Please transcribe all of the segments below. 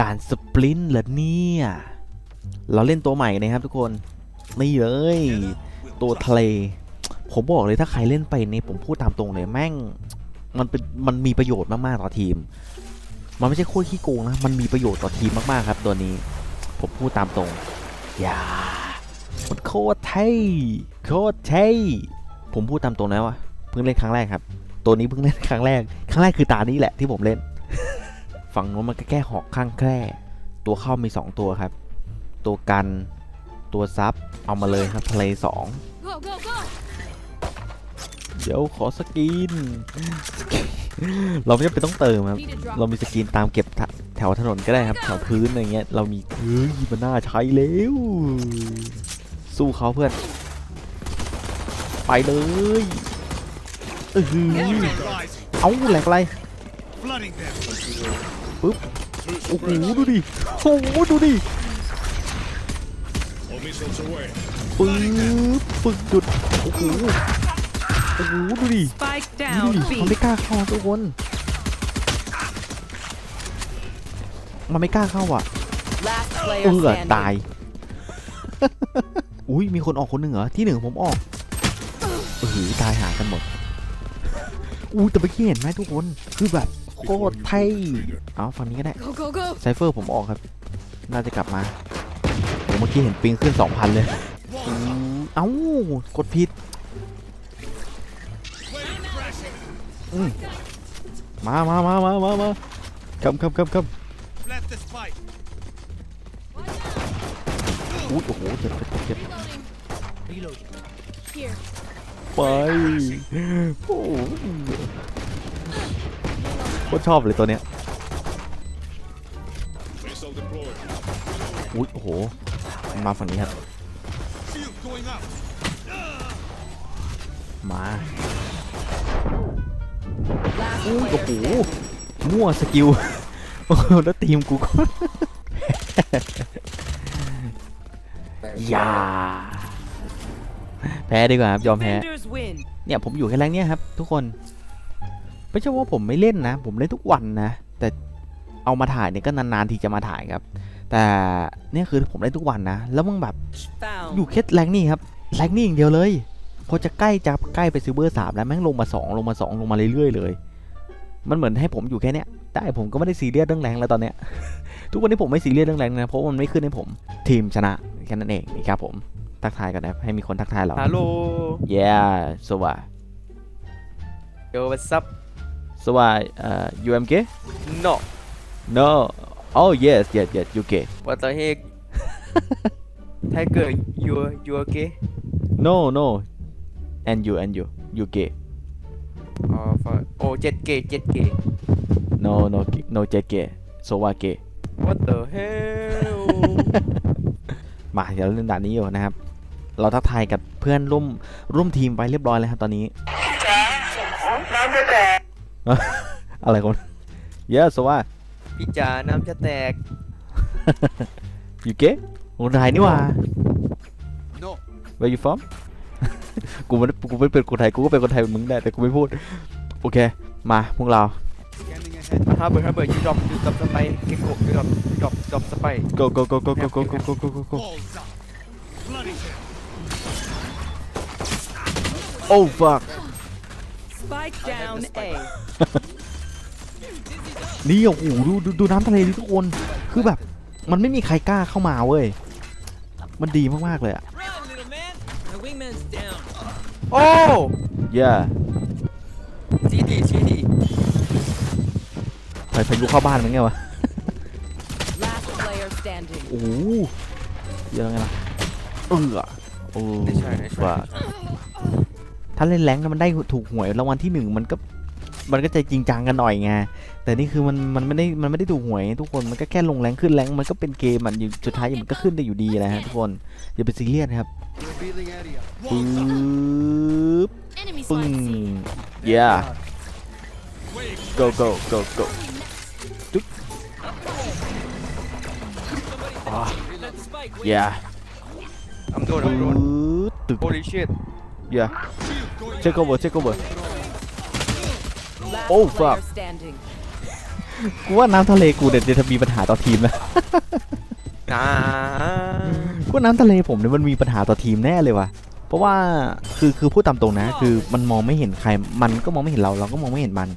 ด่านสปรินต์เหรอเนี่ย เราเล่นตัวใหม่นะครับทุกคน นี่เลย ตัวทะเล ผมบอกเลยถ้าใครเล่นไปนี่ผมพูดตามตรงเลยแม่ง มันเป็นมันมีประโยชน์มาก ๆ ต่อทีม มันไม่ใช่โคตรขี้โกงนะ มันมีประโยชน์ต่อทีมมาก ๆ ครับ ตัวนี้ ผมพูดตามตรง อย่ามันโคตรเท่โคตรเท่ผมพูดตามตรงนะว่าเพิ่งเล่นครั้งแรกครับ ตัวนี้เพิ่งเล่นครั้งแรก ครั้งแรกคือตานี้แหละที่ผมเล่น ฝั่งโน้นมันก็แค่หอกข้างแคร่ตัวเข้ามี 2 ตัวครับ ตัวกันตัวซับเอามาเลยครับเพลย์สอง Go, go, go! เดี๋ยวขอสกิน เราไม่จำเป็นต้องเติมครับ Need a เรา drop. มีสกินตามเก็บทะแถวถนนก็ได้ครับแถวพื้นอะไรเงี้ย เรามีเฮ้ยมันน่าใช้แล้ว สู้เขาเพื่อน ไปเลยเออหือ Rising, เอ้าแหลกอะไร flooding them. โอ้โหดูดิโอ้โหดูดิ All missiles away. ปึ๊บปึ๊บจุดโอ้โหโอ้โหดูดิ Spike ดู down ดิ B. มันไม่กล้าเข้าทุกคนมันไม่กล้าเข้าอะ Last เอ player อ standing. ตายอุ้ยมีคนออกคนหนึ่งเหรอที่หนึ่งผมออกเออตายหากันหมดอู้แต่เมื่อกี้เห็นไหมทุกคนคือแบบ โคตรเท่เอาฝั่งนี้ก็ได้ Go, go, go! ไซเฟอร์ผมออกครับ น่าจะกลับมาผมเมื่อกี้เห็นปิงขึ้น 2,000 เลยอู้เอ้ากดผิดอืมมามามามามามาคำคำคำค Flat the spike. ำอุ้ยโอ้โหเจ็บเจ็บเจ็บ Reloading. Here. ไปโอ้โหโคตรชอบเลยตัวเนี้ยอุ้ยโอ้โหมันมาฝั่งนี้ครับมาอุ้ยโอ้โหมั่วสกิลโอ้โหแล้วทีมกูก็ยาแพ้ดีกว่าครับยอมแพ้เนี่ยผมอยู่แค่แรงเนี้ยครับทุกคน ไม่ใช่ว่าผมไม่เล่นนะ ผมเล่นทุกวันนะ แต่เอามาถ่ายเนี่ยก็นานๆทีจะมาถ่ายครับ แต่เนี่ยคือผมเล่นทุกวันนะ แล้วมึงแบบ Found. อยู่แค่แรงนี่ครับแรงนี่อย่างเดียวเลย พอจะใกล้จะใกล้ไปซิลเวอร์สามแล้วแม่งลงมาสองลงมาสองลงมาเรื่อยๆเลย มันเหมือนให้ผมอยู่แค่เนี้ยแต่ผมก็ไม่ได้ซีเรียสเรื่องแรงแล้วตอนเนี้ย ทุกวันนี้ผมไม่ซีเรียสเรื่องแรงนะเพราะว่ามันไม่ขึ้นให้ผมทีมชนะแค่นั้นเองนี่ครับผมทักทายกันนะครับให้มีคนทักทายเรา Hello. yeah สวัสดี Yo, what's up? สวัส ดีเอ่อ UMK No. no oh yes yes yes UK What the heck? Tiger, you you okay? no no and you and you UK Oh, fuck. Oh, 7K, 7K. no no no JK โซวาเก What the hell? มาเดี๋ยวเราเล่นด่านนี้อยู่นะครับ เราทักทายกับเพื่อนร่วมร่วมทีมไปเรียบร้อยแล้วครับตอนนี้ อะไรคนเยอะสว่าพี่จ๋าน้ำจะแตกอยู่เก๊คนไทยนี่หว่า No. where you from กูไม่ได้กูไม่เป็นคนไทยกูก็เป็นคนไทยเหมือนมึงแหละแต่กูไม่พูด โอเค มาพวกเรา Scanning ahead. ถ้าเบิร์ดถ้าเบิร์ดยูดรอปยูดรอปสไปเก็กโกยูดรอปยูดรอปยูดรอปสไป go go go go go go go go go go go Balls up. Flooding them. oh fuck Spike down A. นี่โอ้โหดูดูดูน้ำทะเลดิทุกคนคือแบบ มันไม่มีใครกล้าเข้ามาเว้ย มันดีมากๆเลยอะ Run, little man. My wingman's down. โอ้ yeah ซีดีซีดีใครพายุเข้าบ้านมันไงวะ Last player standing. โอ้โหเยอะไงล่ะเออโอ้ไม่ใช่ไม่ใช่ว่า ถ้าเล่นแรงแล้วมันได้ถูกหวยรางวัลที่หนึ่งมันก็มันก็จะจริงจังกันหน่อยไงแต่นี่คือมันมันไม่ได้มันไม่ได้ถูกหวยทุกคนมันก็แค่ลงแรงขึ้นแรงมันก็เป็นเกมมันอยู่สุดท้ายมันก็ขึ้นได้อยู่ดีนะฮะทุกคนอย่าไปซีเรียสครับ Revealing area. ปึ๊ Walls up. บ Enemy ปึ้ง spotted. C. yeah Waves. go go go go จุ๊บอ่า Let the spike. Wait. yeah I'm doing ปึ๊ I'm doing บตึก Holy shit yeah Shield going check over check over Last Oh, player fuck. standing. กูว่าน้ำทะเลกูเดี๋ยวจะมีปัญหาต่อทีมนะ อ่ากูว่าน้ำทะเลผมเนี่ยมันมีปัญหาต่อทีมแน่เลยว่ะ เพราะว่าคือคือพูดตามตรงนะ คือมันมองไม่เห็นใคร มันก็มองไม่เห็นเรา เราก็มองไม่เห็นมัน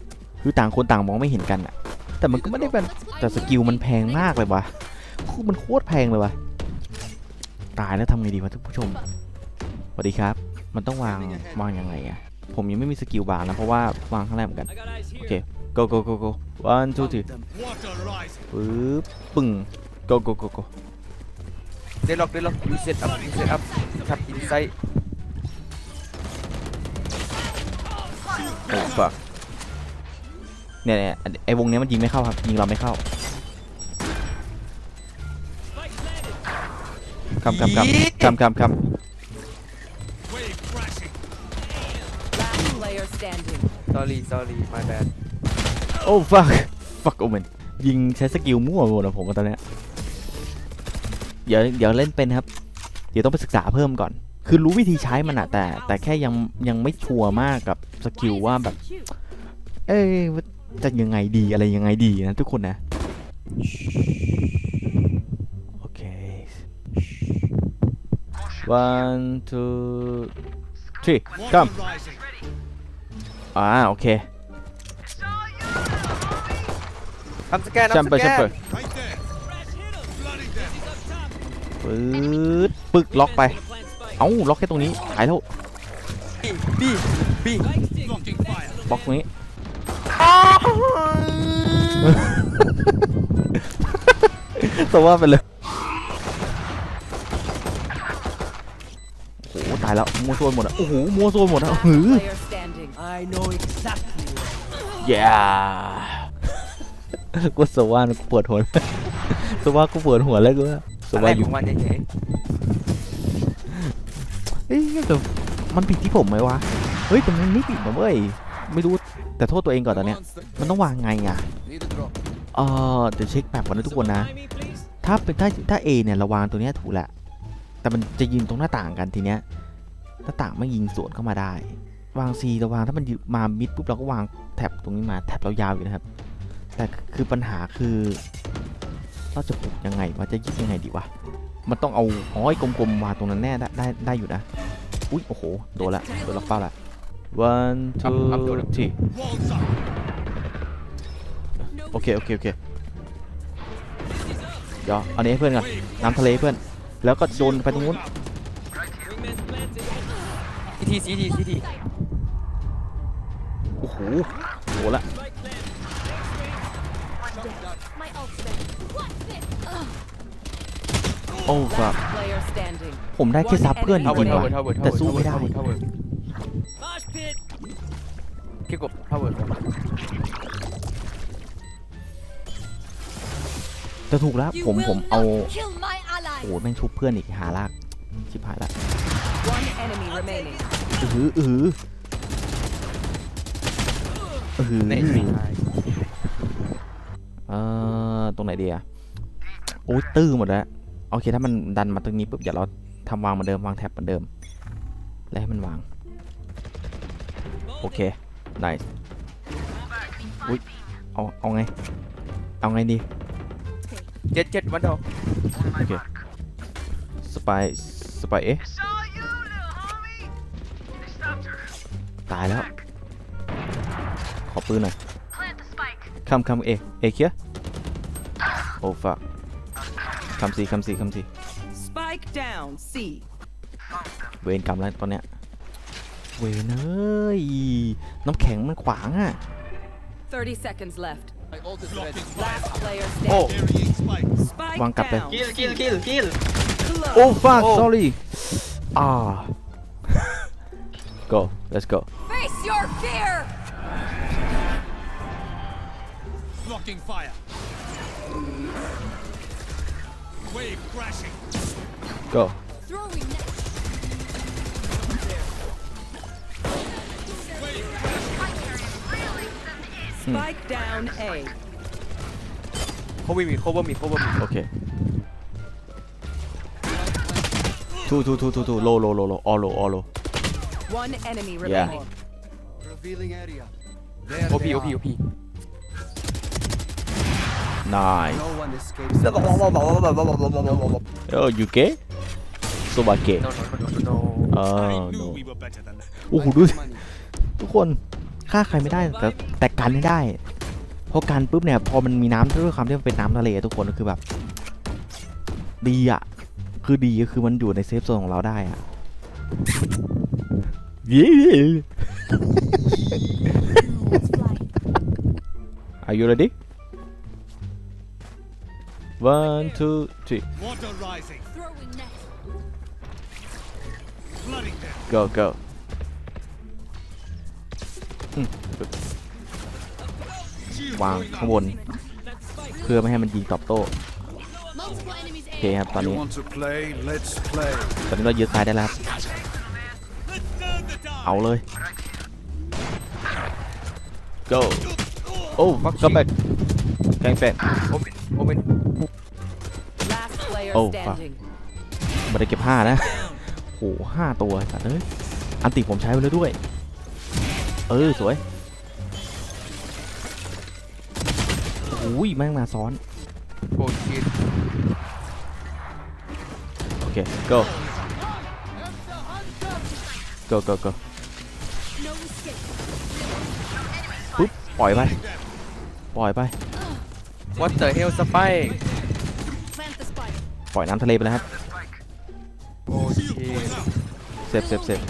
คือต่างคนต่างมองไม่เห็นกันอะแต่มันก็ไม่ได้เป็นแต่สกิลมันแพงมากเลยวะคือมันโคตรแพงเลยวะตายแล้วทำไงดีวะท่านผู้ชม สวัสดีครับ มันต้องวางวางยังไงอะผมยังไม่มีสกิลวางนะเพราะว่าวางข้างแรกเหมือนกัน I got eyes here. โอเค go go go go one two three Water rising. ปึ๊บปึ้ง go go go go เดล็อกเดล็อกยูเซตอัพยูเซตอัพทับอินไซต์โอ้ fuck เนี่ยเนี่ยไอ้วงเนี้ยมันยิงไม่เข้าครับยิงเราไม่เข้า Spike planted. คำคำคำคำคำค Wave crashing. Last player standing. สอรี่สอรี่ my bad ำโอ้ fuck fuck โอเมนยิงใช้สกิลมั่วหมดอะผมตอนเนี้ยเดี๋ยวเดี๋ยวเล่นเป็นครับ เดี๋ยวต้องไปศึกษาเพิ่มก่อน คือรู้วิธีใช้มันอะแต่ แต่แค่ยังยังไม่ชัวร์มากกับสกิลว่าแบบ เอ้ยจะยังไงดีอะไรยังไงดีนะทุกคนนะ โอเค one two three Water come rising. อ่าโอเคทำสแกนจัมทำสเปอร์แกจัมนเปอร์ Right there. Crash hit him. Bloody them. He's up top. ปื๊ดปึกล็อกไป Gonna plant spike. เอ้าล็อกแค่ตรงนี้หายแล้วบีบี Spike stick. Blocking fire. บล็อกตรงนี้สว่าไปเลยโอ้โหตายแล้วมัวโซนหมดอะโอ้โหมัวโซนหมดอะ Last หือ player standing. I know exactly where. แย่กูสว่ากูปวดหัวสว่ากูปวดหัวแล้วกูว่าสอะไรว่าอขยู่องมันเฉยเอ้ยแต่มันผิดที่ผมไหมวะ เฮ้ยแต่มันไม่ผิดนะเว้ย ไม่รู้แต่โทษตัวเองก่อนตอนเนี้ย มันต้องวางไงอะ Need a drop. เออเดี๋ยวเช็คแบบก่อนนะทุกคนนะ Someone behind me, please. ถ้าเป็นถ้าถ้า A เนี่ยเราวางตัวเนี้ยถูกแหละ แต่มันจะยืนตรงหน้าต่างกันทีเนี้ย หน้าต่างไม่ยิงสวนเข้ามาได้ วาง C เราวางถ้ามันยืนมามิดปุ๊บเราก็วางแท็บตรงนี้มาแท็บเรายาวอยู่นะครับ แต่คือปัญหาคือเราจะปลุกยังไงว่าจะยึดยังไงดีวะมันต้องเอาอ๋อไอ้กลมๆวางตรงนั้นแน่ได้ได้ได้อยู่นะอุ้ยโอ้โหโดนละโดนล็อกเป้าละ one two three Walls up. โอเคโอเคโอเคเดี๋ยวเอาอันนี้ให้เพื่อนก่อนน้ำทะเลให้เพื่อน แล้วก็โยนไปตรงนู้น Wingman's planted. ซีทีซีทีซีทีโอ้โหโหละ Spike planted. My ultimate. What's this? Ugh. โอ้ครับ Player standing. ผมได้แค่ซับเพื่อนจทาวเวิริร์งดๆทาวเวิร์ว่ะดทาวเวิร์ดแต่สู้ไม่ได้ทาวเวิร์ด Mosh pit. แค่กบทาวเวิร์ดแต่ถูกแล้ว You ผม will ผมเอา not kill my ally. โอ้โหแม่งชุบเพื่อนอีกหาลากชิบหายละ One enemy remaining. อือหืออือหืออือหือในทีเอ่อตรงไหนดีอะโอ้ยตื้อหมดแล้วโอเคถ้ามันดันมาตรงนี้ปุ๊บเดี๋ยวเราทำวางเหมือนเดิมวางแท็บเหมือนเดิม แล้วให้มันวาง โอเคได้อุ้ยเอาเอาไง เอาไงดีเจ็ดเจ็ดวันเดียวโอเคสไปายสไปายเอ๊ะ ตายแล้ว ขอปืนหน่อยคำคำเอ เอเคียโอ้ฟักคำสีคำสีคำสี Spike down. C. เวรกรรมแล้วตอนเนี้ย เวรเอ้ย น้ำแข็งมันขวางอะ 30 seconds left. My ult is ready. Last player Oh. standing. Carrying spike. Spike Vâng, cặp đây. down. Kill, kill, kill, kill. Close. โอ้ fuck Oh. sorry อ่า go let's go Face your fear. Blocking fire. Wave crashing. go Throwing net. Spike down A. เขาวิ่งมีโคเวอร์มีโคเวอร์มีโอเค two two two two two low low low low all low all low One enemy Yeah. Remaining. Revealing area. There โอ they พีโอ are. พีโอพี nice No one escapes. เออยูเกะโซบาเกะ no no no no เอ I อ knew we were better than that. โอ้โหดูสิทุกคนฆ่าใครไม่ได้แต่แต่กันไม่ได้เพราะกันปุ๊บเนี่ยพอมันมีน้ำด้วยความที่มันเป็นน้ำทะเลทุกคนก็คือแบบ ดีอะ คือดีก็คือมันอยู่ในเซฟโซนของเราได้อะ Are you ready one two three Water rising. Throwing net. Flooding them. go go วางข้างบน เพื่อไม่ให้มันยิงตอบโต้ Multiple enemies โอเค A. ครับตอน You นี้ want to play? Let's play. ตอนนี้เรายึดซ้ายได้แล้วครับ เอาเลย go โอ้ก็แบกแกงแฟน omen omen Last player Oh, fuck. standing. ไม่ได้เก็บผ้านะโหห้าตัวสัตว์เอ้ยอันติผมใช้ไปแล้วด้วย เออ สวยโอ้ยแม่งมาซ้อน oh shit โอเค go go go go ปุ๊บปล่อยไป ปล่อยไป what the hell spike Plant the spike. ปล่อยน้ำทะเลไปแล้วครับ oh shit เซฟเซฟเซฟ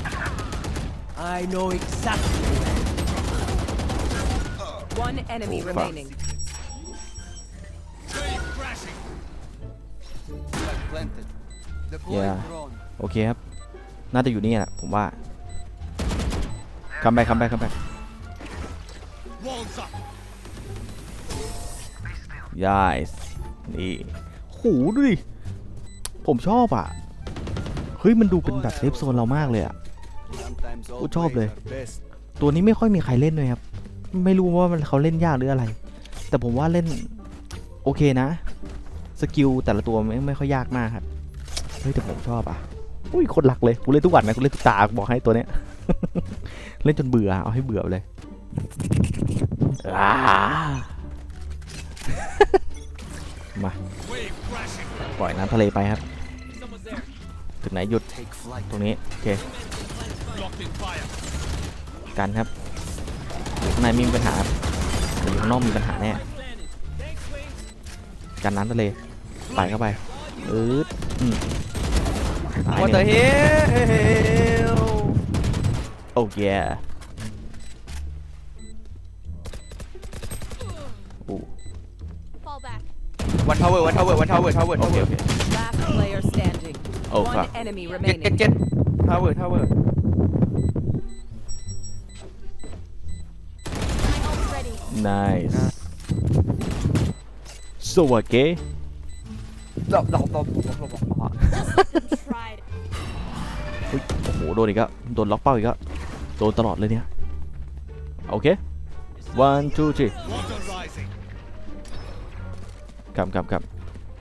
I know exactly. One enemy Oh, fuck. remaining. Wave crashing. Planted. Yeah. โอเคครับ น่าจะอยู่นี่แหละผมว่าคัมแบ็คคัมแบ็คคัมแบ็ค Walls up. yes นี่โหดูดิ ผมชอบอะ เฮ้ย มันดูเป็นแบบเซฟโซนเรามากเลยอะ Sometimes all Good job, plays เลย ตัวนี้ไม่ค่อยมีใครเล่นเลยครับ ไม่รู้ว่ามันเขาเล่นยากหรืออะไร แต่ผมว่าเล่น โอเคนะ สกิลแต่ละตัวไม่ไม่ค่อยยากมากครับ เฮ้ยแต่ผมชอบอะ อุ้ยคนหลักเลย กูเล่นทุกวันนะ กูเล่นทุกตาบอกให้ตัวเนี้ย เล่นจนเบื่อ เอาให้เบื่อเลย มา Wave crashing. ปล่อยน้ำทะเลไปครับ Someone's there. ถึงไหนหยุด Take flight. ตรงนี้ โอเค Blocking fire. กันครับอยู่ข้างในไม่มีปัญหาครับแต่อยู่ข้างนอกมีปัญหาแน่ Spike planted. Thanks, Wings. กันน้ำทะเลใส่เข้าไปอืดอืมตาย what ห the นึ่ง hell โอ้ย tower one tower one tower tower โอเค tower โอเค Last player standing. Oh, One fuck. enemy get get remaining. get tower tower My ult ready. nice สวัสดีดอกดอกดอกดอกดอกดอก Tried. อุ๊ยโอ้โหโดนอีกแล้วโดนล็อกเป้าอีกแล้วโดนตลอดเลยเนี่ย โอเค one two three Water rising. กำกำก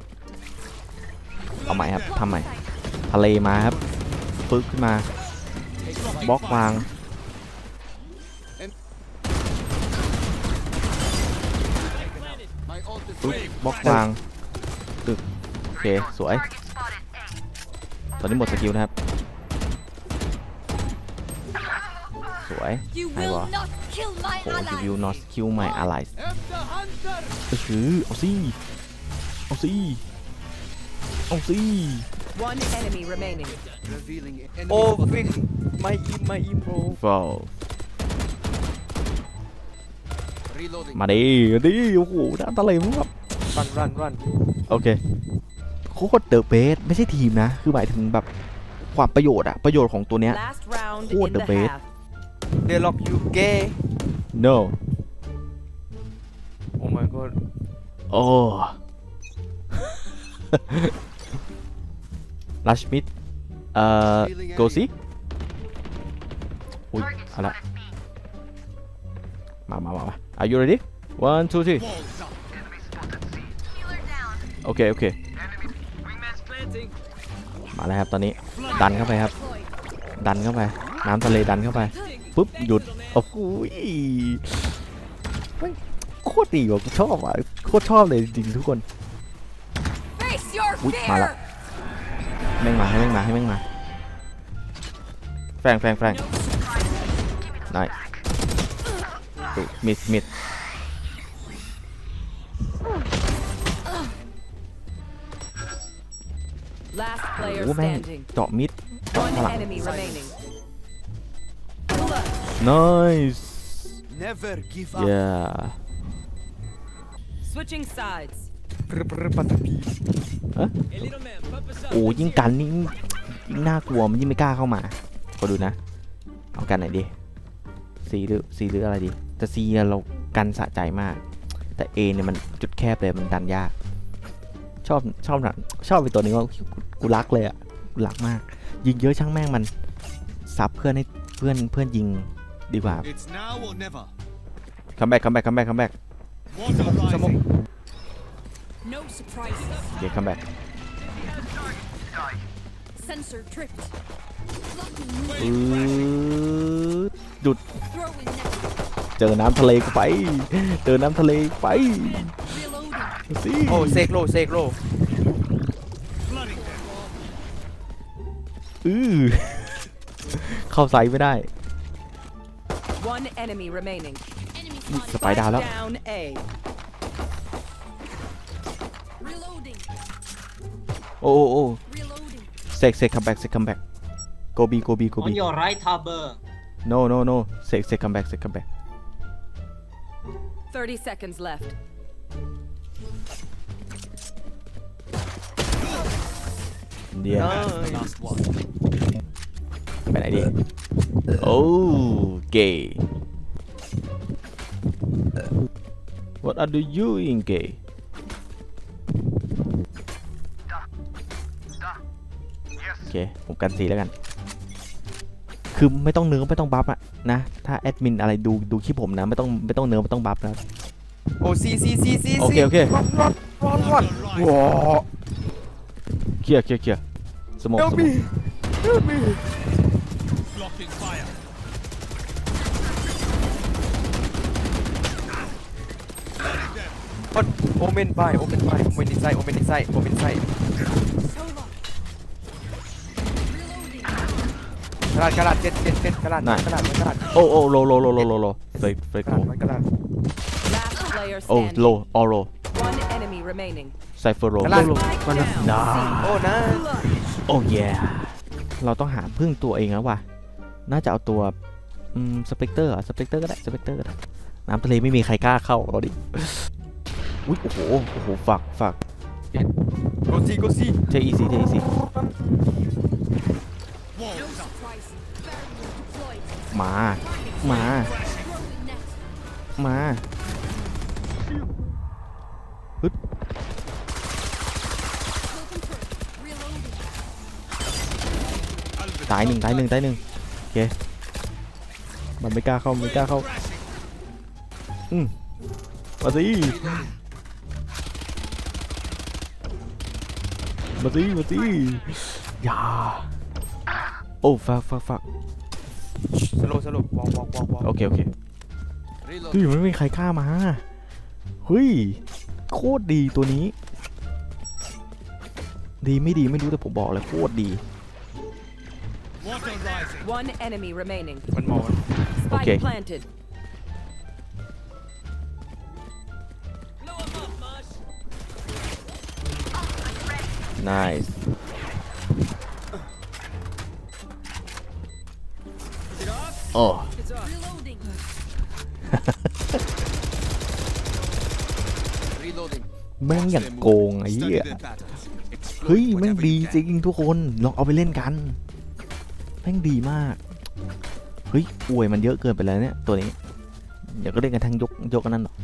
ำเอาใหม่ครับทำใหม่ทะเลมาครับปึ๊กขึ้นมาบล็อกวางปึ๊บบล็อกวางตึกโอเคสวย ตอนนี้หมดสกิลนะครับ สวย You Hay will quá. not kill my โอ้ you ally. will not kill my allies เออชือเอาสิ เอาสิเอาสิ One enemy remaining. revealing enemy. oh spotted. fix my im my im bro ว้าว Reloading. มาดิมาดิโอ้โหน้ำทะเลมันแบบ run run run โอเคโคตรเดอะเบสไม่ใช่ทีมนะ คือหมายถึงแบบความประโยชน์อะประโยชน์ของตัวเนี้ย Last round What in the the bait? half. they lock you gay no oh my god โอ้ ลัชมิดเอ่อโกซิอุ้ยอะไรมามามามา Are you ready one two three โอเคโอเคมาแล้วครับตอนนี้ดันเข้าไปครับ ดันเข้าไปน้ำทะเลดันเข้าไปปุ๊บหยุดโอ้โหโคตรดีว่ะชอบอะโคตรชอบเลยจริงทุกคน อุ๊ยมาละ fear. แม่งมาให้แม่งมาให้แม่งมาแฟงแฟงแฟงได้มิดมิด Last โอ้ player โหแม่ง standing. เจาะมิดเจาะ One ข้างหลัง enemy remaining. nice Never give up. yeah Switching sides. ปรึปรึปัตตพี Hey, little man, pump us up. โอ้ Let's ยิ่ง hear กันนี่ยิ่งยิ่งน่ากลัวมันยิ่งไม่กล้าเข้ามาขอดูนะ เอากันไหนดีซีหรือซีหรืออะไรดีแต่ซีเรากันสะใจมาก แต่เอเนี่ยมันจุดแคบเลยมันดันยาก ชอบชอบนะชอบไปตัวนี้ว่ากูกูรักเลยอะกูรักมาก ยิงเยอะช่างแม่งมันซับเพื่อนให้เพื่อนเพื่อนยิงดีกว่า It's now or never. คัมแบ็กคัมแบ็กคัมแบ็กคัมแบ็ก Water Some rising. No surprises. โอเคคัมแบ็ก Sensor tripped. Blocking อื movement. ดหยุด Throwing net. เจอน้ำทะเลกูไป เจอน้ำทะเลไป Reloading. สิโอ้เซกโลเซกโล Flooding them. อือเข้าไซส์ไม่ได้ One enemy remaining. Enemy ส spotted. ไปดาวแล้ว Down A. โอ้โอ้โอ้ Reloading. เซกเซกคัมแบ็กเซกคัมแบ็กโกบีโกบีโก On บี your right, Harbor. no no no เซกเซกคัมแบ็กเซกคัมแบ็ก 30 seconds left. เดียว Last one. ไปไหนดีโอ้เกย์ what are you doing gay เค ผมกันสีแล้วกัน คือไม่ต้องเนื้อไม่ต้องบัฟอะนะ ถ้าแอดมินอะไรดูดูคลิปผมนะไม่ต้องไม่ต้องเนื้อไม่ต้องบัฟนะ โอ้ซีซีซีซีโอเคโอเค รอนรอนรอนรอน Water rising. ว้าเคลียร์เคลียร์เคลียร์สมองเฮลสมมีองเฮลมี Blocking fire. Flooding them. โอเมนไปโอเมนไปโอเมนอินไซโอเมนอินไซโอเมนอินไซ So กระดาษกระดาษเจ็ดเจ็ดเจ็ดกระดาษไหน กระดาษกระดาษโอ้โอ้โลโลโลโลโลโลเฟกเฟกกระโลดาษกระดาษ Last player โอ้ standing. โลออโล One enemy remaining. ไซเฟอร์โลกระดาษมัน down. น่าโอ้นะโอ้ยเราต้องหาพึ่งตัวเองแล้วว่ะ น่าจะเอาตัวอืมสเปกเตอร์สเปกเตอร์ก็ได้สเปกเตอร์ก็ได้น้ำทะเลไม่มีใครกล้าเข้าเอาดิอุ้ยโอ้โหโอ้โหฝักฝักโกซีโกซีเทอีซีเทอีซี มา มา มา Broken through. Reloading. ตายหนึ่งตายหนึ่งตายหนึ่งโอเค มันไม่กล้าเข้าไม่กล้าเข้า อืมมาสิมาสิมาสิอย่า โอ้ฟักฟักฟักสโลสโลวอลวอลวอลวอลโอเคโอเค Reload. เฮ้ยมันไม่มีใครกล้ามาเฮ้ยโคตรดีตัวนี้ ดีไม่ดีไม่รู้แต่ผมบอกเลยโคตรดี Water rising. One enemy remaining. มันมอง Spike Okay. planted. Blow 'em up, Mosh. โอ้ It's off. Reloading. Reloading. แม่งอย่างโกงไอ้ Study เหี้ย their patterns. Exploit เฮ้ยแม่ง whatever ดี you จริ can. งทุกคนลองเอาไปเล่นกัน แม่งดีมาก เฮ้ยอวยมันเยอะเกินไปแล้วเนี่ย ตัวนี้ เดี๋ยวก็เล่นกันทั้งยกยกอันนั้นหรอก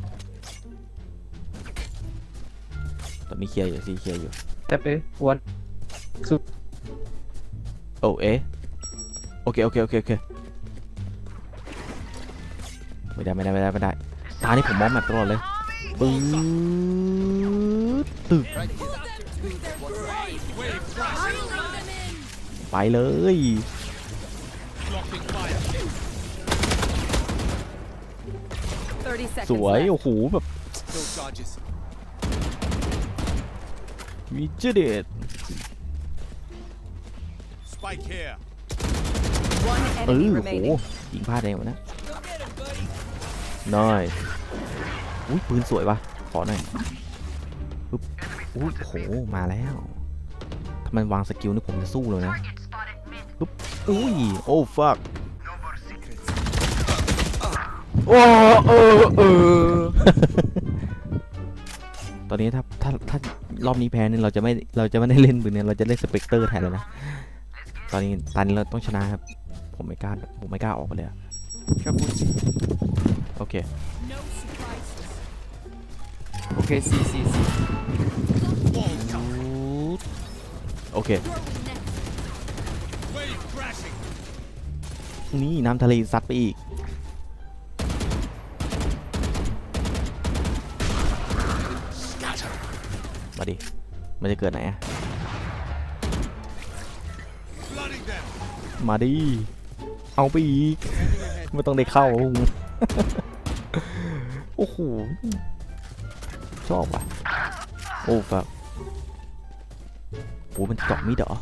ตอนนี้เคลียร์อยู่ซีเคลียร์อยู่ Tap A one โอ้เอ๊ะโอเค โอเค โอเค โอเค ไม่ได้ไม่ได้ไม่ได้ไม่ได้ตานี่ผมมองแบบตลอดเลยปื๊ดตึก Right. Pull them to their grave. Reeling them in. ไปเลย Blocking fire. 30 seconds สวย left. โอ้โหแบบ No charges. วิจิเดต Spike here. One เอ enemy อโอ้โห remaining. ยิงพลาดเองวะนะ น้อยอุ้ยปืนสวยปะขอหน่อยปึ๊บอุ้ยโหมาแล้วถ้ามันวางสกิลนี่ผมจะสู้เลยนะปึ๊บอุ้ยโอ้ fuck โอ้เออเออตอนนี้ถ้าถ้าถ้ารอบนี้แพ้เนี่ยเราจะไม่เราจะไม่ได้เล่นปืนเนี่ยเราจะเล่นสเปกเตอร์แทนเลยนะตอนนี้ตอนนี้เราต้องชนะครับผมไม่กล้าผมไม่กล้าออกไปเลยอะ Careful. โอเค Okay, see, see, see. Walls up. โอเค Wave crashing. นี่น้ำทะเลซัดไปอีก มาดิ มันจะเกิดไหนอะ Flooding them. มาดิ เอาไปอีก ไม่ต้องได้เข้า โอ้โห ชอบว่ะ โอ้ฟักโอ้มันเจาะมิดเหรอ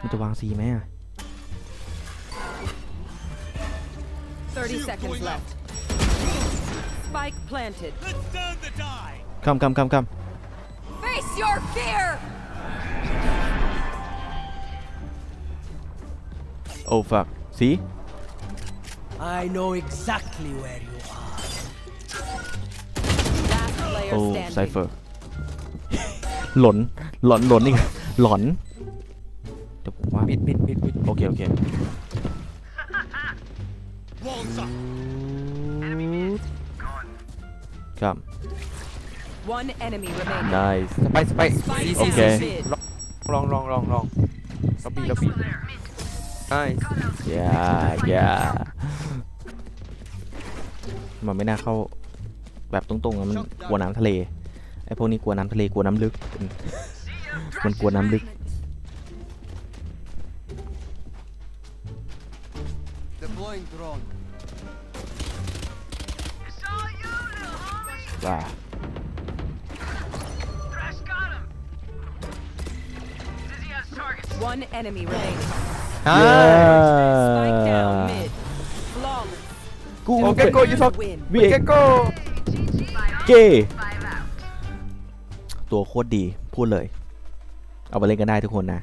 มันจะวางซีไหมอะ30 seconds going left. Spike planted. Let's turn the tide. คำคำคำค Face your fear! ำโอ้ฟักสี I know exactly where you are. Last player โอ้ standing. ไซเฟอร์ หลอนหลอนหลอนอีกหลอนเดี๋ยวผมว่า Mid, mid, mid, mid. โอเคโอเค Walls up. ครับ One enemy remaining. nice Spike, spike. Spike See, down see, Okay. see. mid. Long, long, long, long. Lobby, lobby. Nice. yeah yeah มันไม่น่าเข้าแบบตรงๆอะมันกลัวน้ำทะเลไอ้พวกนี้กลัวน้ำทะเลกลัวน้ำลึก มันกลัวน้ำลึก Deploying drone. ว่า One enemy กู Okay, go, you talk. Win. วิเอก Okay, go. เก้ตัวโคตรดีพูดเลย เอาไปเล่นกันได้ทุกคนนะ